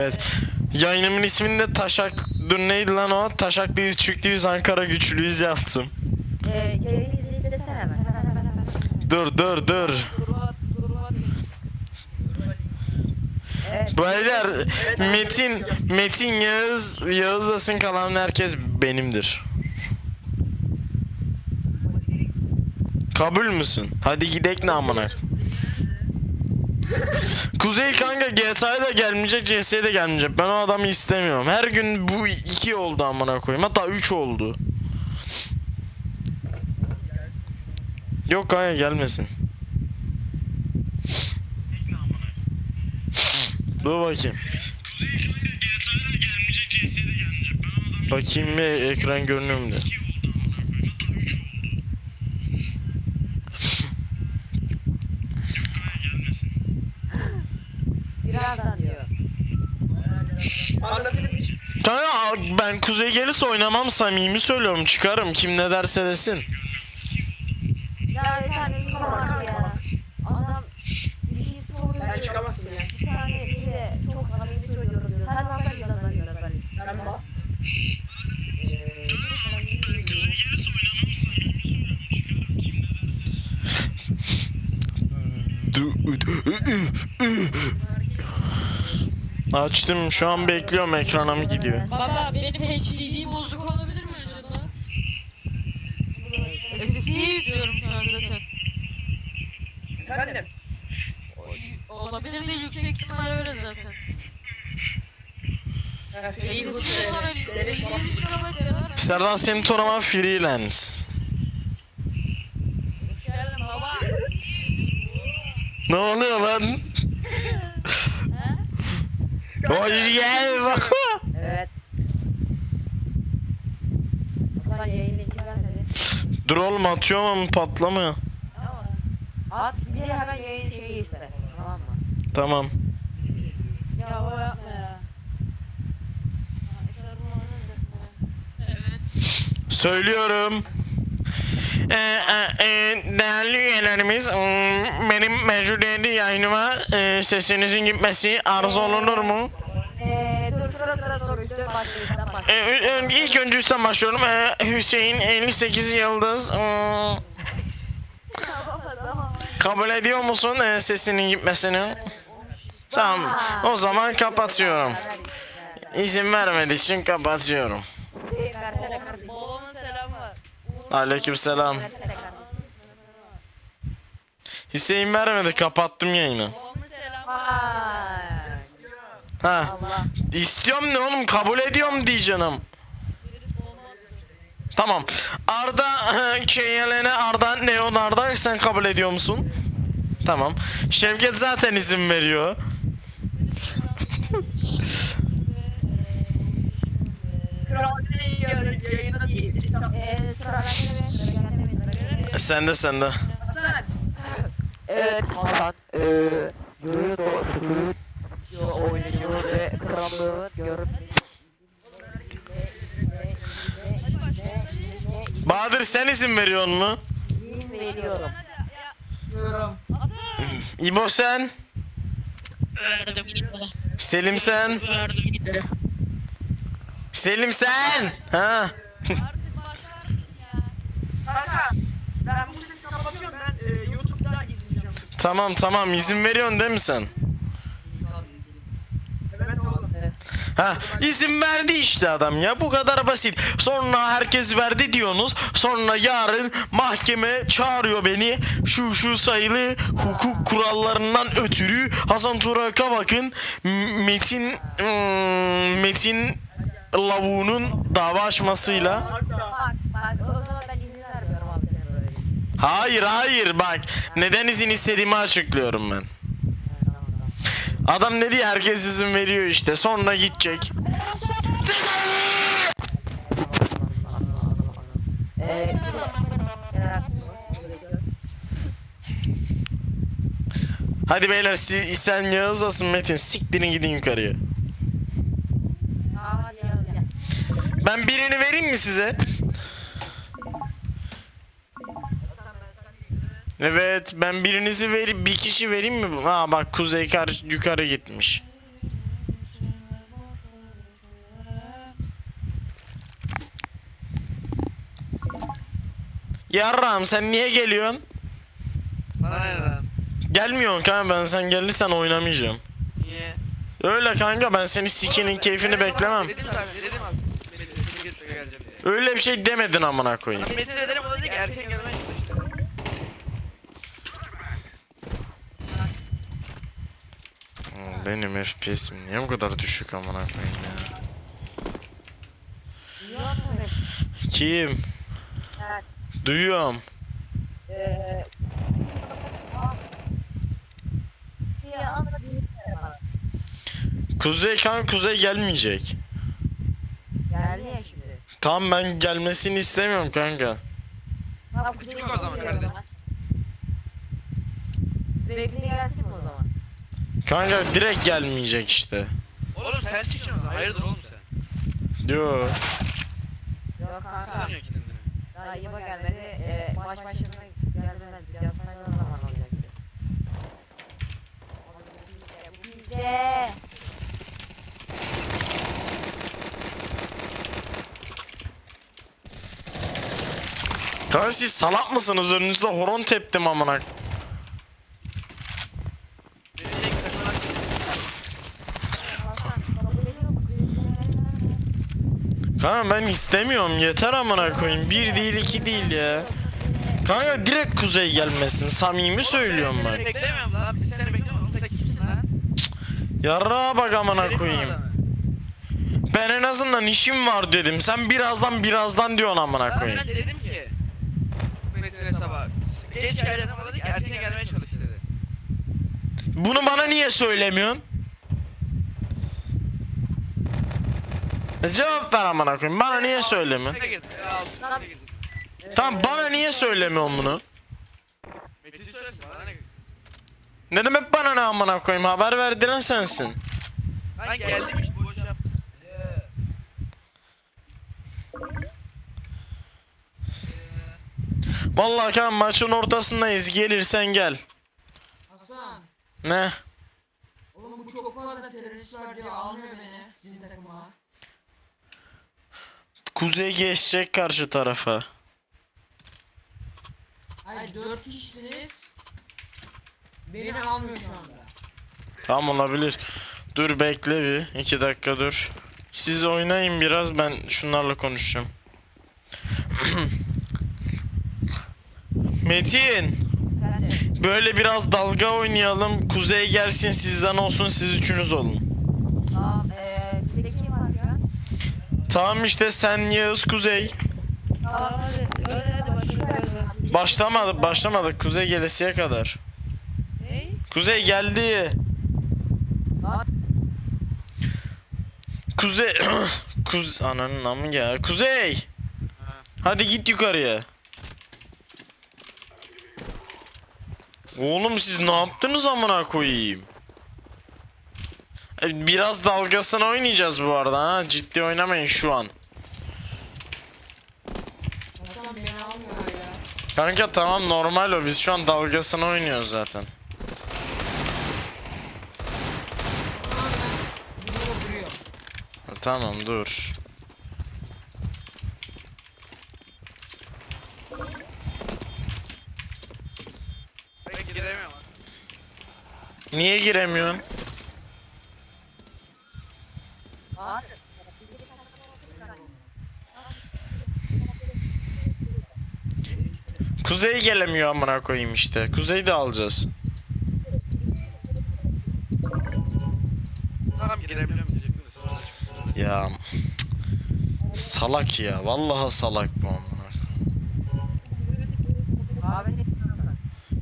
Evet. Yayınımın ismini de Taşak... Dur neydi lan o? Taşaklıyız, Çüklüyüz, Ankara güçlüyüz yaptım. Ee, yayın izni istesene hemen. Dur dur dur. Evet. Beyler Metin, Metin Yağız, Yağız Asın kalan herkes benimdir. Kabul müsün? Hadi gidek ne amına. Kuzey kanka GTA'ya da gelmeyecek, CS'ye de gelmeyecek. Ben o adamı istemiyorum. Her gün bu iki oldu amına koyayım. Hatta üç oldu. Yok kanka gelmesin. Dur bakayım. Bakayım bir ekran görünüyor mu diye. Birazdan diyor. Kanka ben Kuzey gelirse oynamam samimi söylüyorum çıkarım kim ne derse desin. Ya bir tane bir var ya. Adam bir şey soruyor. Sen çıkamazsın ya. Bir tane bir de çok samimi söylüyorum diyor. Sen biraz Ali biraz Ali. Sen bak. Ee, çok samimi söylüyorum. Açtım şu an bekliyorum ekrana mı gidiyor. Baba benim HDD bozuk olabilir mi acaba? SSD'ye yüklüyorum şu an zaten. Efendim. Olabilir değil yüksek ihtimal öyle zaten. Ha, Facebook, SSD'ye sonra 50 GB var. Serdar senin toraman freelance. Ne oluyor lan? Hoş gel bak. Evet. Hasan yayın linki vermedi. Dur oğlum atıyorum ama patlamıyor. At bir de hemen yayın şeyi iste. Tamam mı? Tamam. Ya o yapma ya. Evet. Söylüyorum. Ee, e, e, değerli üyelerimiz, mm, benim mevcudiyeti yayınıma e, sesinizin gitmesi arzu olunur mu? Ee, e, ilk önce üstten başlıyorum. Ee, Hüseyin 58 yıldız. Hmm, kabul ediyor musun e, sesinin gitmesini? Tamam. O zaman kapatıyorum. İzin vermediği için kapatıyorum. Versene kardeşim. Hüseyin vermedi kapattım yayını. Vay. Ha. Allah. İstiyorum ne oğlum kabul ediyorum diye canım. Tamam. Arda Keyelene Arda Neon Arda sen kabul ediyor musun? Tamam. Şevket zaten izin veriyor. Sende sende. Hasan. Evet Hasan. Eee yürüyor da sürüyor. Oynuyor ve krallığın görüp Bahadır sen izin veriyor mu? izin veriyorum. İbo sen? Verdim. Selim sen? Verdim. Selim sen? Ha? Kanka. Ben bu sesi kapatıyorum. Ben e, YouTube'da izleyeceğim. tamam tamam izin veriyorsun değil mi sen? Evet oğlum. Ha izin verdi işte adam ya bu kadar basit. Sonra herkes verdi diyorsunuz. Sonra yarın mahkeme çağırıyor beni. Şu şu sayılı hukuk kurallarından ötürü Hasan Turak'a bakın. Metin hmm, Metin lavuğunun dava açmasıyla. Hayır hayır bak neden izin istediğimi açıklıyorum ben. Adam ne diye herkes izin veriyor işte sonra gidecek. Hadi beyler siz sen Yağız'lasın Metin siktirin gidin yukarıya. Ben birini vereyim mi size? Evet ben birinizi verip bir kişi vereyim mi? Ha bak Kuzey Kar yukarı gitmiş. Yarram sen niye geliyorsun? Gelmiyorsun kanka ben sen gelirsen oynamayacağım. Niye? Öyle kanka ben seni sikinin keyfini beklemem. Öyle bir şey demedin amına koyayım. Metin ederim o dedi ki erken gelme Benim FPS'im niye bu kadar düşük amına koyayım ya? Kim? Evet. Duyuyorum. Ee. Kuzey kan Kuzey gelmeyecek. Geldi ya şimdi. Tamam ben gelmesini istemiyorum kanka. Tamam kuzey o zaman kardeşim. Zevkine gelsin mi? Kanka direkt gelmeyecek işte. Oğlum sen çıkacaksın o. Hayırdır oğlum sen? Diyor. Yok kanka. Daha yıma gelmedi. Ee, maç başlarına gelmemez. Yapsan ne zaman olacaktı? Bu Bize. Kanka siz salak mısınız? Önünüzde horon teptim amına. Benim tek takılan Hasan kabul ediyor mu? Kuzey seni Kanka ben istemiyorum yeter amına koyayım. Bir değil iki değil ya. Kanka direkt kuzey gelmesin. Samimi söylüyorum ben. Seni beklemiyorum lan. Biz seni beklemiyoruz. Oğlum sen kimsin lan? Yarrağa bak amına koyayım. Ben en azından işim var dedim. Sen birazdan birazdan diyorsun amına Lan koyayım. ben dedim ki. Metin'e sabah. Geç geldi ama dedi ki erken gelmeye çalış dedi. Bunu bana niye söylemiyorsun? Cevap ver amına koyayım. Bana niye söylemiyorsun? Tamam bana niye söylemiyorsun bunu? Metin söylesin bana ne demek bana ne amına koyayım? Haber verdiren sensin. Ben geldim işte boş yap. Vallahi kan maçın ortasındayız. Gelirsen gel. Hasan, Ne? oğlum bu çok fazla terörist var diye almıyor beni sizin takıma. Kuzey geçecek karşı tarafa. Hayır dört kişisiniz. Beni almıyor şu anda. Tamam olabilir. Dur bekle bir. iki dakika dur. Siz oynayın biraz ben şunlarla konuşacağım. Metin. Böyle biraz dalga oynayalım. Kuzey gelsin sizden olsun siz üçünüz olun. Tamam. Ee, bizde kim var şu an? Tamam işte sen Yağız Kuzey. Tamam hadi. Başlamadık başlamadık Kuzey gelesiye kadar. Kuzey geldi. Kuzey Kuz ananın namı ya. Kuzey. Hadi git yukarıya. Oğlum siz ne yaptınız amına koyayım? Biraz dalgasını oynayacağız bu arada ha. Ciddi oynamayın şu an. Kanka tamam normal o. Biz şu an dalgasını oynuyoruz zaten. Tamam dur. Niye giremiyorsun? Abi. Kuzey gelemiyor amına koyayım işte. Kuzey de alacağız. Tamam girebiliyorum diyecektim. Ya salak ya. Vallahi salak bu amına.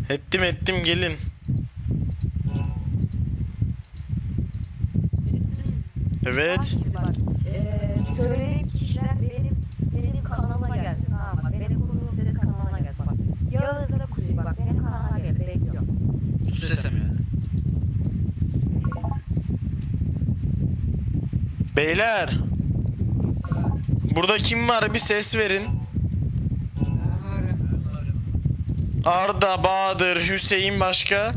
Ettim ettim gelin. Evet. Bak, eee, söylediğim kişiler benim benim kanalıma gelsin. Tamam bak benim kurduğum ses kanalına gelsin. Bak Yağız'la Kuzey bak benim kanalıma gel bekliyorum. Üst sesem yani. Beyler. Burada kim var bir ses verin. Arda, Bahadır, Hüseyin başka.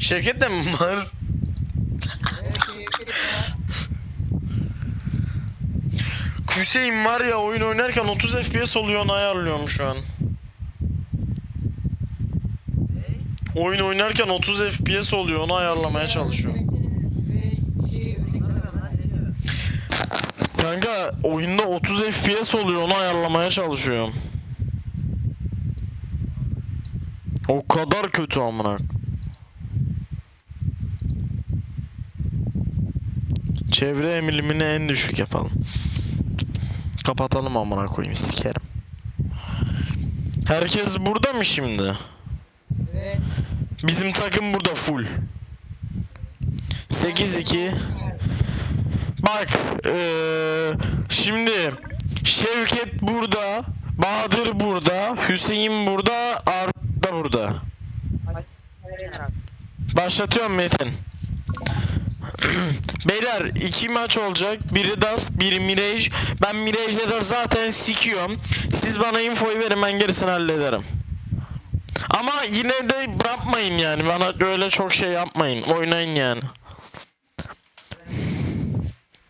Şevket de mi var? Hüseyin var ya oyun oynarken 30 FPS oluyor onu ayarlıyorum şu an. Oyun oynarken 30 FPS oluyor onu ayarlamaya çalışıyorum. Ve şey öteki Kanka oyunda 30 FPS oluyor onu ayarlamaya çalışıyorum. O kadar kötü amına. Çevre emilimini en düşük yapalım. Kapatalım amına koyayım sikerim. Herkes burada mı şimdi? Evet. Bizim takım burada full. 8-2 Bak eee, şimdi Şevket burada Bahadır burada Hüseyin burada Arda burada Başlatıyorum Metin Beyler iki maç olacak. Biri Dust, biri Mirage. Ben Mirage'le de zaten sikiyorum. Siz bana infoyu verin ben gerisini hallederim. Ama yine de bırakmayın yani. Bana öyle çok şey yapmayın. Oynayın yani.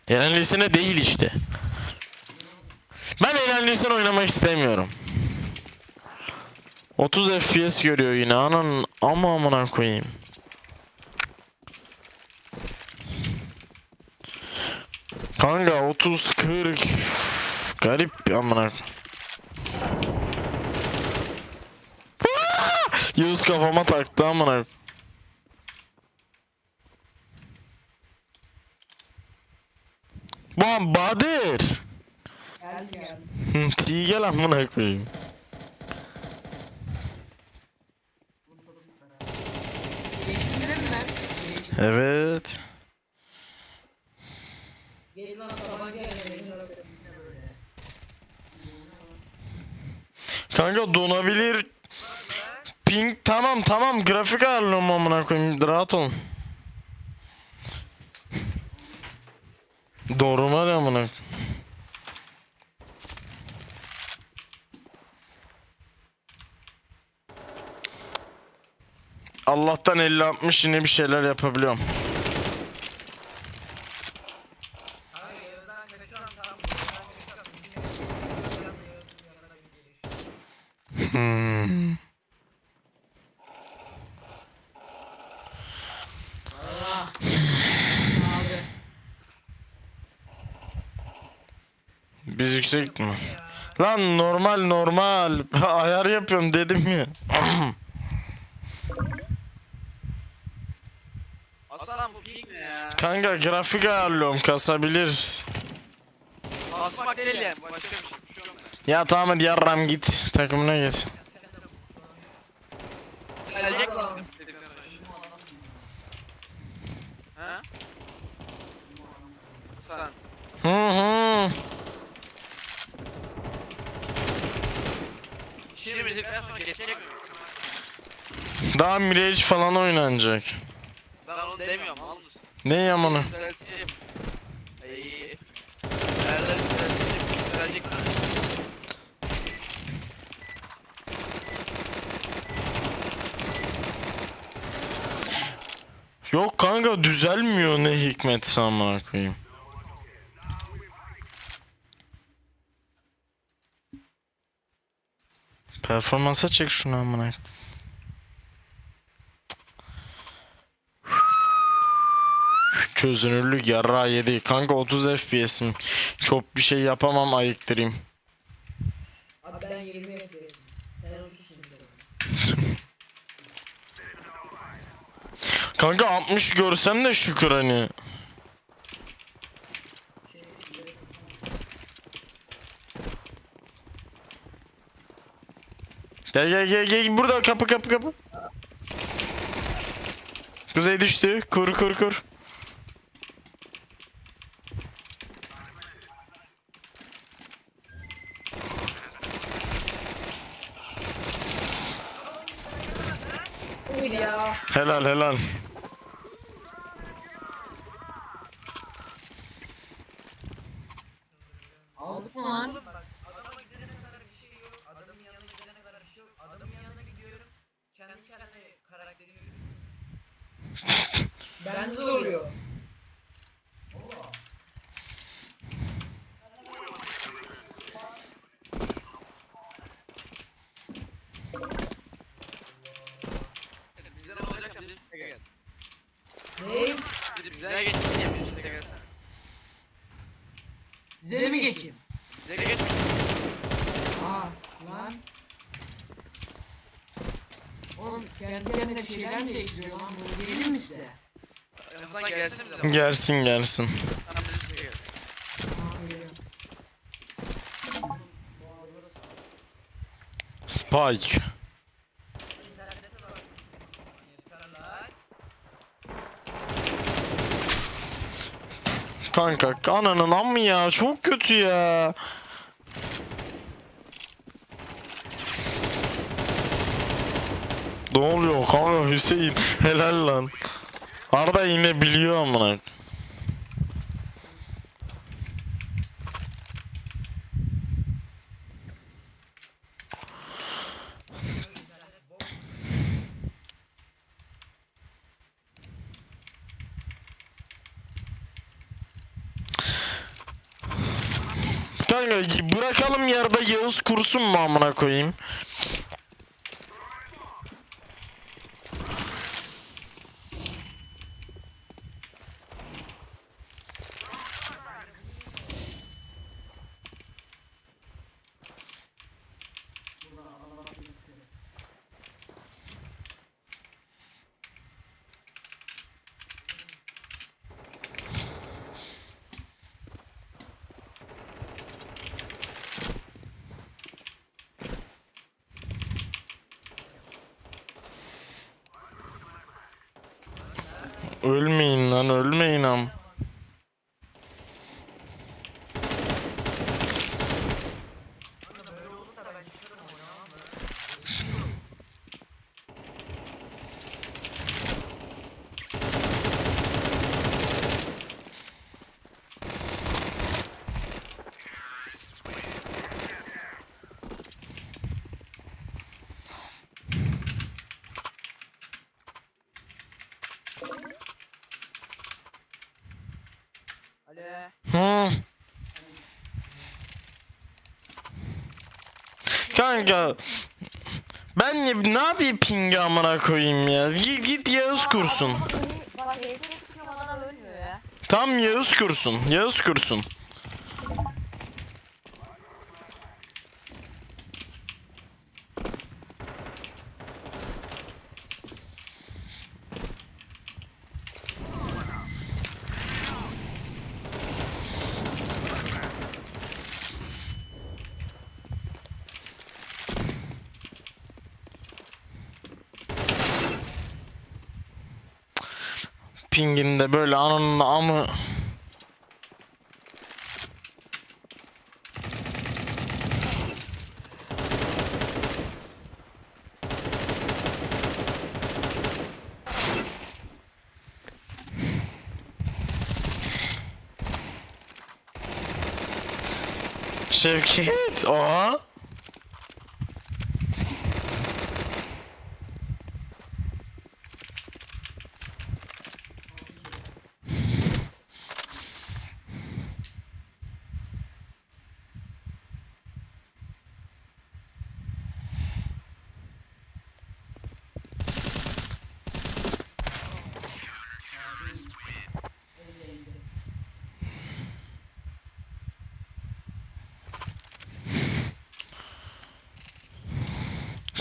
Eğlencesine değil işte. Ben eğlencesine oynamak istemiyorum. 30 FPS görüyor yine. Anan ama amına koyayım. Kanka 30 40 garip amına. Yağız kafama taktı amına. Bu an Bahadır. Geldi geldi. Hı, İyi gel amına koyayım. Geçtiler mi? Geçtim. Evet. Gelin lan tabanca gelin. Kanka donabilir. Ping tamam tamam grafik ayarlıyorum amına koyayım rahat olun. Normal amına. Allah'tan 50-60 yine bir şeyler yapabiliyorum. Hmm. Biz yüksek mi? Lan normal normal. Ayar yapıyorum dedim ya. Aslan bu ping ne ya? Kanka grafik ayarlıyorum kasabilir. Asmak değil yani. Başka bir şey. Bir şey. Ya tamam hadi yarram git. Takımına git. Gelecek mi? Ha? Sen. Hı hı. Şimdi bitirdikten sonra geçecek mi? Daha Mirage falan oynanacak. Ben onu demiyorum. Al mısın? Ne yamanı? Düzelteceğim. İyi. Nerede düzelteceğim? Düzelecek mi? Yok kanka düzelmiyor ne hikmet amına koyayım. Performansa çek şunu amına. Çözünürlük yarra yedi. Kanka 30 FPS'im. Çok bir şey yapamam ayıktırayım. Abi ben 20 FPS. Sen 30'sun. Kanka 60 görsem de şükür hani. Gel gel gel gel burada kapı kapı kapı. Kuzey düştü. Kur kur kur. Helal helal. Ya bir şey gelsene. Zile mi geçeyim? Güzel geç. Aa lan. Oğlum kendi kendine bir şeyler mi değiştiriyor lan bu? Diyelim mi size? Hasan gelsin mi? Gelsin gelsin. Spike. Kanka ananın amma ya çok kötü ya. Ne oluyor kanka Hüseyin helal lan. Arda yine biliyor amına. Kanka bırakalım Yağız kursun mu amına koyayım? Ölmeyin lan ölmeyin am. Kanka ben ne, ne yapayım pingi amına koyayım ya? Git, git Yağız kursun. Bak. Tam Yağız kursun. Yağız kursun. Pinginde böyle ananın amı Şevket, oha.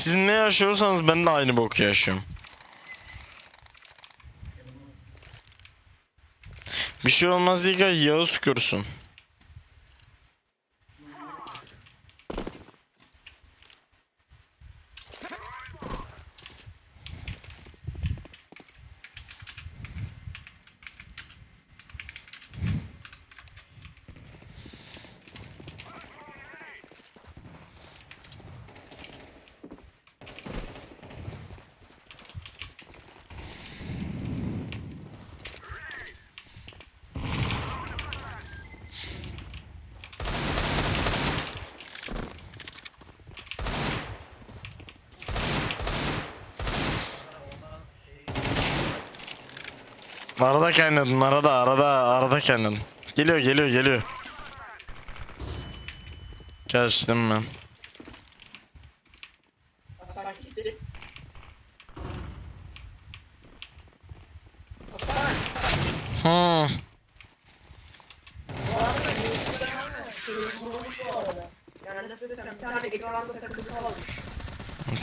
Siz ne yaşıyorsanız ben de aynı boku yaşıyorum. Bir şey olmaz diye Yağız kursun. Arada kaynadın arada arada arada kaynadın. Geliyor geliyor geliyor. Geçtim ben. Hmm. Yani nasıl desem bir tane ekranda takılı kalmış.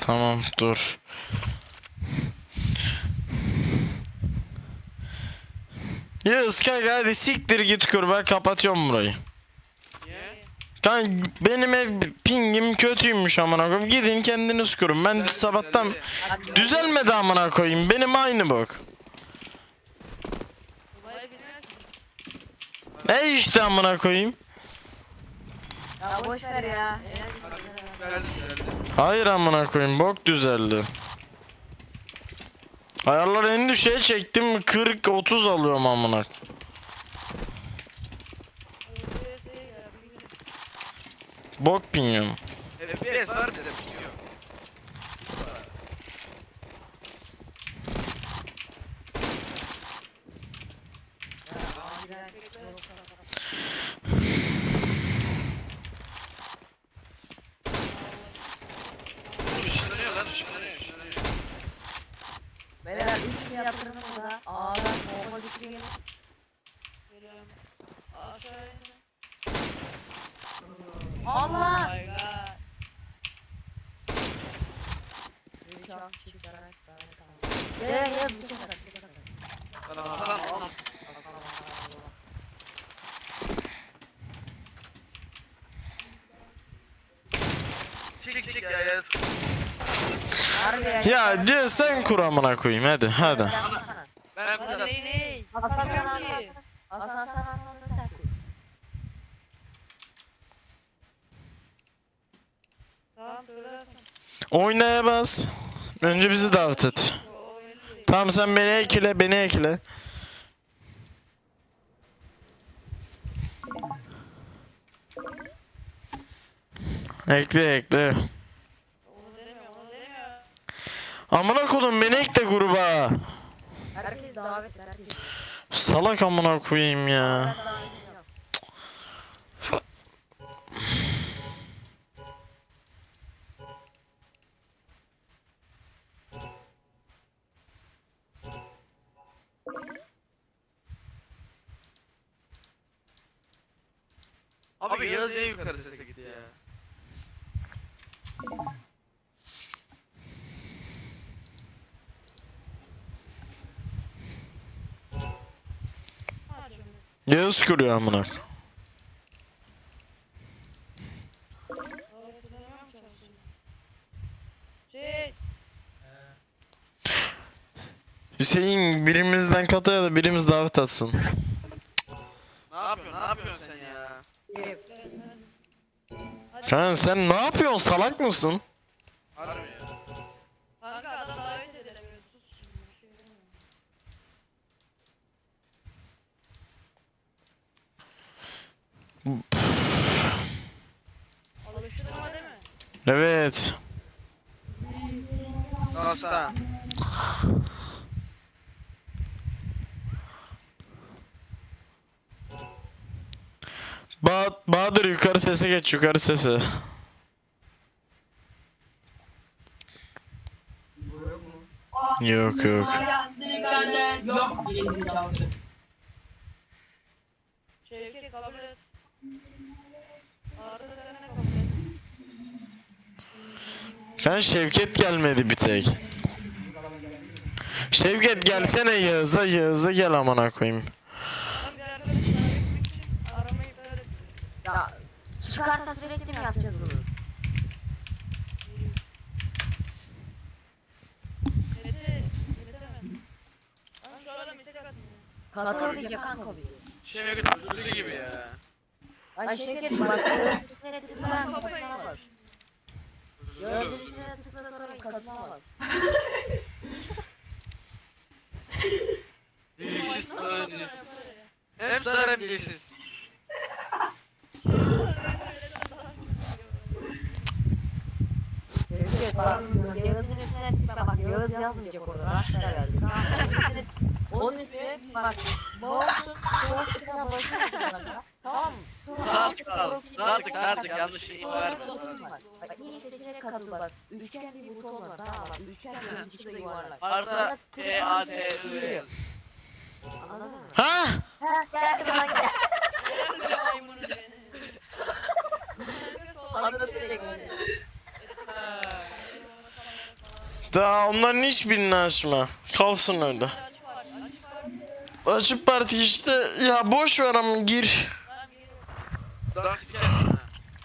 Tamam dur. Ya kanka hadi siktir git kur ben kapatıyorum burayı. Kanka benim ev pingim kötüymüş amına koyayım. Gidin kendiniz kurun. Ben sabahtan düzelmedi amına koyayım. Benim aynı bak. E işte amına koyayım. Ya boş ver ya. Hayır amına koyayım. Bok düzeldi. Ayarlar en düşüğe çektim 40 30 alıyorum amına. Bok pingim. FPS var dedim. Allah! Oh my god. Beyler yaz şey var. Sana Hasan oğlum. Çık çık ya ya. Harbi ya. Diye sen kur amına koyayım hadi hadi. Ben Lan ney? Hasan sen Bilmiyorum anlat. ki. Hasan sen anlatsın sen. Tamam söylersin. Oynaya bas. Önce bizi davet et. Tamam sen beni ekle beni ekle. Ekle ekle. Amına kodum beni ekle gruba. Herkes davet. Herkes Salak amına koyayım ya. Yağız kuruyor amına. Hüseyin birimizden kata ya da birimiz davet atsın. Ne yapıyorsun? Ne yapıyorsun sen ya? Kanka sen ne yapıyorsun salak mısın? Evet. Hasta. Ba Bahadır yukarı sese geç yukarı sese. Yok yok. Şevket. Arda sen Şevket gelmedi bir tek. Şevket gelsene Yağız'a Yağız'a gel amına koyayım. Ya çıkarsa sürekli mi yapacağız bunu? Mete, Mete'men. Lan şu adam istek atmıyor. Katıl diyecek kanka bizi. Şevket öldürdü gibi ya. Ay Şevket bak üstüne tıklayan katılamaz. Gözün üstüne tıkla sonra katılamaz. Dilsiz öldü. Hem sarı hem dilsiz. Şevket bak Yağız'ın üstüne tıkla bak Yağız yazmayacak orada. Rastlar verecek. Onun üstüne bak mouse'un sol tıkına basıyorsun bak. Tamam mı? Sağ tık al. Sağ tık sağ tık yanlış şey verme. Bak ilk seçenek katıl bak. Üçgen bir buton var tamam mı? bak. Üçgen bir içinde yuvarlak. Arda T A T I. Anladın mı? Ha? Geldi lan gel. Anlatacak beni. Daha onların hiçbirini açma. Kalsın öyle. Açık parti işte ya boş ver ama gir. Lastik